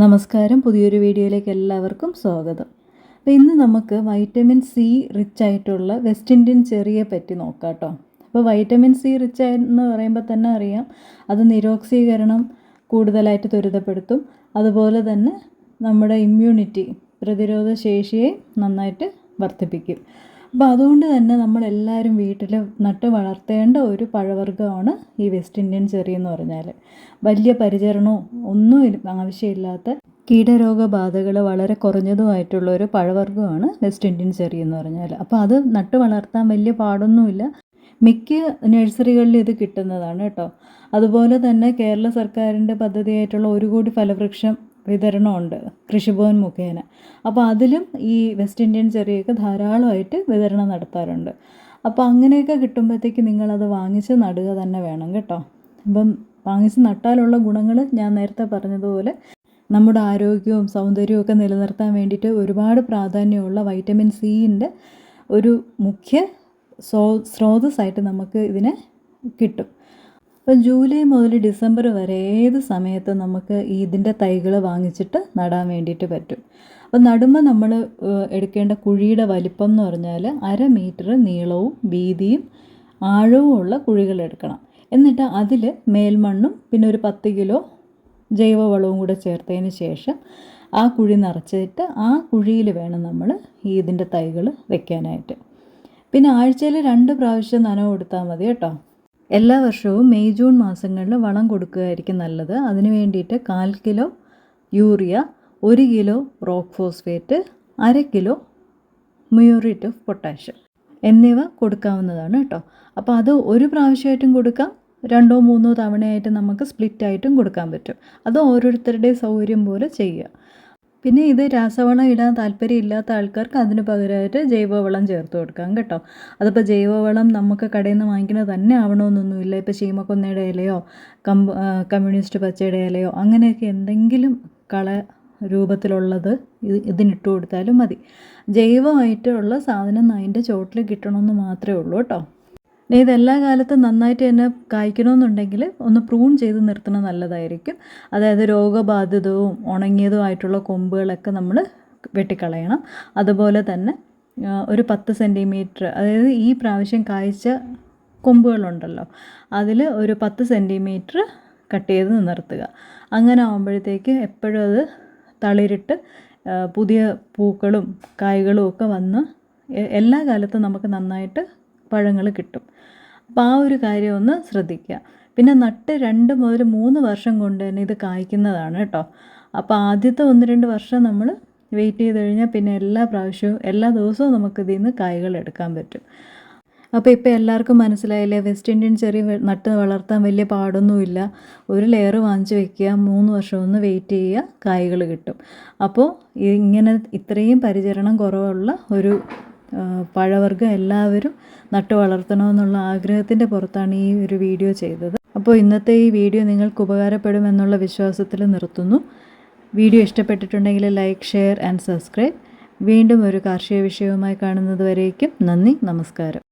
നമസ്കാരം. പുതിയൊരു വീഡിയോയിലേക്ക് എല്ലാവർക്കും സ്വാഗതം. അപ്പോൾ ഇന്ന് നമുക്ക് വൈറ്റമിൻ സി റിച്ച് ആയിട്ടുള്ള വെസ്റ്റ് ഇന്ത്യൻ ചെറിയെ പറ്റി നോക്കാം കേട്ടോ അപ്പോൾ വൈറ്റമിൻ സി റിച്ച് എന്ന് പറയുമ്പോൾ തന്നെ അറിയാം. അത് നിരോക്സീകരണം കൂടുതലായിട്ട് ത്വരിതപ്പെടുത്തും. അതുപോലെ തന്നെ നമ്മുടെ ഇമ്മ്യൂണിറ്റി പ്രതിരോധ ശേഷിയെ നന്നായിട്ട് വർദ്ധിപ്പിക്കും. അപ്പോൾ അതുകൊണ്ട് തന്നെ നമ്മളെല്ലാവരും വീട്ടിൽ നട്ട് വളർത്തേണ്ട ഒരു പഴവർഗമാണ് ഈ വെസ്റ്റ് ഇന്ത്യൻ ചെറി എന്ന് പറഞ്ഞാൽ വലിയ പരിചരണവും ഒന്നും ആവശ്യമില്ലാത്ത കീടരോഗബാധകൾ വളരെ കുറഞ്ഞതുമായിട്ടുള്ള ഒരു പഴവർഗമാണ് വെസ്റ്റ് ഇന്ത്യൻ ചെറി എന്ന് പറഞ്ഞാൽ അപ്പോൾ അത് നട്ട് വളർത്താൻ വലിയ പാടൊന്നുമില്ല. മിക്ക നഴ്സറികളിലും ഇത് കിട്ടുന്നതാണ് കേട്ടോ. അതുപോലെ തന്നെ കേരള സർക്കാരിന്റെ പദ്ധതിയായിട്ടുള്ള ഒരു കോടി ഫലവൃക്ഷം വിതരണമുണ്ട്. കൃഷിഭവൻ മുഖേന. അപ്പോൾ അതിലും ഈ വെസ്റ്റ് ഇന്ത്യൻ ചെറിയൊക്കെ ധാരാളമായിട്ട് വിതരണം നടത്താറുണ്ട്. അപ്പോൾ അങ്ങനെയൊക്കെ കിട്ടുമ്പോഴത്തേക്ക് നിങ്ങളത് വാങ്ങിച്ച് നടുക തന്നെ വേണം കേട്ടോ. അപ്പം വാങ്ങിച്ച് നട്ടാലുള്ള ഗുണങ്ങൾ ഞാൻ നേരത്തെ പറഞ്ഞതുപോലെ നമ്മുടെ ആരോഗ്യവും സൗന്ദര്യവും ഒക്കെ നിലനിർത്താൻ വേണ്ടിയിട്ട് ഒരുപാട് പ്രാധാന്യമുള്ള വൈറ്റമിൻ സിന്റെ ഒരു മുഖ്യ സ്രോ സ്രോതസ്സായിട്ട് നമുക്ക് ഇതിനെ കിട്ടും. അപ്പോൾ ജൂലൈ മുതൽ ഡിസംബർ വരെ ഏത് സമയത്ത് നമുക്ക് ഇതിന്റെ തൈകൾ വാങ്ങിച്ചിട്ട് നടാൻ വേണ്ടിയിട്ട് പറ്റും? അപ്പോൾ നടുമ്പോൾ നമ്മൾ എടുക്കേണ്ട കുഴിയുടെ വലിപ്പം എന്ന് പറഞ്ഞാൽ അര മീറ്റർ നീളവും വീതിയും ആഴവും ഉള്ള കുഴികൾ എടുക്കണം. എന്നിട്ട് അതിൽ മേൽമണ്ണും പിന്നെ ഒരു പത്ത് കിലോ ജൈവവളവും കൂടെ ചേർത്തതിന് ശേഷം ആ കുഴി നിറച്ചിട്ട് ആ കുഴിയിൽ വേണം നമ്മൾ ഈ ഇതിന്റെ തൈകൾ വെക്കാനായിട്ട്. പിന്നെ ആഴ്ചയിൽ രണ്ട് പ്രാവശ്യം നനവ് കൊടുത്താൽ മതി കേട്ടോ. എല്ലാ വർഷവും മെയ് ജൂൺ മാസങ്ങളിൽ വളം കൊടുക്കുകയായിരിക്കും നല്ലത്. അതിന് വേണ്ടിയിട്ട് കാൽ കിലോ യൂറിയ ഒരു കിലോ റോക്ക് ഫോസ്ഫേറ്റ് അര കിലോ മ്യൂറേറ്റ് ഓഫ് പൊട്ടാഷ്യം എന്നിവ കൊടുക്കാവുന്നതാണ് കേട്ടോ. അപ്പോൾ അത് ഒരു പ്രാവശ്യമായിട്ടും കൊടുക്കാം രണ്ടോ മൂന്നോ തവണയായിട്ട് നമുക്ക് സ്പ്ലിറ്റ് ആയിട്ടും കൊടുക്കാൻ പറ്റും. അത് ഓരോരുത്തരുടെയും സൗകര്യം പോലെ ചെയ്യുക. പിന്നെ ഇത് രാസവളം ഇടാൻ താല്പര്യമില്ലാത്ത ആൾക്കാർക്ക് അതിന് പകരമായിട്ട് ജൈവവളം ചേർത്ത് കൊടുക്കാം കേട്ടോ. അതിപ്പോൾ ജൈവവളം നമുക്ക് കടയിൽ നിന്ന് വാങ്ങിക്കുന്നത് തന്നെ ആവണമെന്നൊന്നുമില്ല. ഇപ്പോൾ ചീമക്കൊന്നയുടെ ഇലയോ കമ്പ് കമ്മ്യൂണിസ്റ്റ് പച്ചയുടെ ഇലയോ അങ്ങനെയൊക്കെ എന്തെങ്കിലും കള രൂപത്തിലുള്ളത് ഇത് ഇതിനിട്ട് കൊടുത്താലും മതി. ജൈവമായിട്ടുള്ള സാധനം അതിന്റെ ചോട്ടിൽ കിട്ടണമെന്ന് മാത്രമേ ഉള്ളൂ കേട്ടോ. ഇതെല്ലാ കാലത്തും നന്നായിട്ട് തന്നെ കായ്ക്കണമെന്നുണ്ടെങ്കിൽ ഒന്ന് പ്രൂൺ ചെയ്ത് നിർത്തണം നല്ലതായിരിക്കും. അതായത് രോഗബാധിതവും ഉണങ്ങിയതുമായിട്ടുള്ള കൊമ്പുകളൊക്കെ നമ്മൾ വെട്ടിക്കളയണം. അതുപോലെ തന്നെ ഒരു പത്ത് സെന്റിമീറ്റർ അതായത് ഈ പ്രാവശ്യം കായ്ച്ച കൊമ്പുകളുണ്ടല്ലോ അതിൽ ഒരു പത്ത് സെന്റിമീറ്റർ കട്ട് ചെയ്ത് നിർത്തുക. അങ്ങനെ ആകുമ്പോഴത്തേക്ക് എപ്പോഴും അത് തളിരിട്ട് പുതിയ പൂക്കളും കായ്കളും ഒക്കെ വന്ന് എല്ലാ കാലത്തും നമുക്ക് നന്നായിട്ട് പഴങ്ങൾ കിട്ടും. അപ്പോൾ ആ ഒരു കാര്യം ഒന്ന് ശ്രദ്ധിക്കുക. പിന്നെ നട്ട് രണ്ട് മുതൽ മൂന്ന് വർഷം കൊണ്ട് തന്നെ ഇത് കായ്ക്കുന്നതാണ് കേട്ടോ. അപ്പോൾ ആദ്യത്തെ ഒന്ന് രണ്ട് വർഷം നമ്മൾ വെയിറ്റ് ചെയ്ത് കഴിഞ്ഞാൽ പിന്നെ എല്ലാ പ്രാവശ്യവും എല്ലാ ദിവസവും നമുക്ക് ഇതിൽ നിന്ന് കായ്കൾ എടുക്കാൻ പറ്റും. അപ്പോൾ ഇപ്പോൾ എല്ലാവർക്കും മനസ്സിലായില്ലേ വെസ്റ്റ് ഇന്ത്യൻ ചെറി നട്ട് വളർത്താൻ വലിയ പാടൊന്നുമില്ല. ഒരു ലെയർ വാങ്ങിച്ച് വെക്കുക മൂന്ന് വർഷം ഒന്ന് വെയിറ്റ് ചെയ്യുക കായ്കൾ കിട്ടും. അപ്പോൾ ഇങ്ങനെ ഇത്രയും പരിചരണം കുറവുള്ള ഒരു പഴവർഗം എല്ലാവരും നട്ടു വളർത്തണമെന്നുള്ള ആഗ്രഹത്തിന്റെ പുറത്താണ് ഈ ഒരു വീഡിയോ ചെയ്തത്. അപ്പോൾ ഇന്നത്തെ ഈ വീഡിയോ നിങ്ങൾക്ക് ഉപകാരപ്പെടുമെന്നുള്ള വിശ്വാസത്തിൽ നിർത്തുന്നു. വീഡിയോ ഇഷ്ടപ്പെട്ടിട്ടുണ്ടെങ്കിൽ ലൈക്ക് ഷെയർ ആൻഡ് സബ്സ്ക്രൈബ്. വീണ്ടും ഒരു കാർഷിക വിഷയവുമായി കാണുന്നത് വരേക്കും നന്ദി നമസ്കാരം.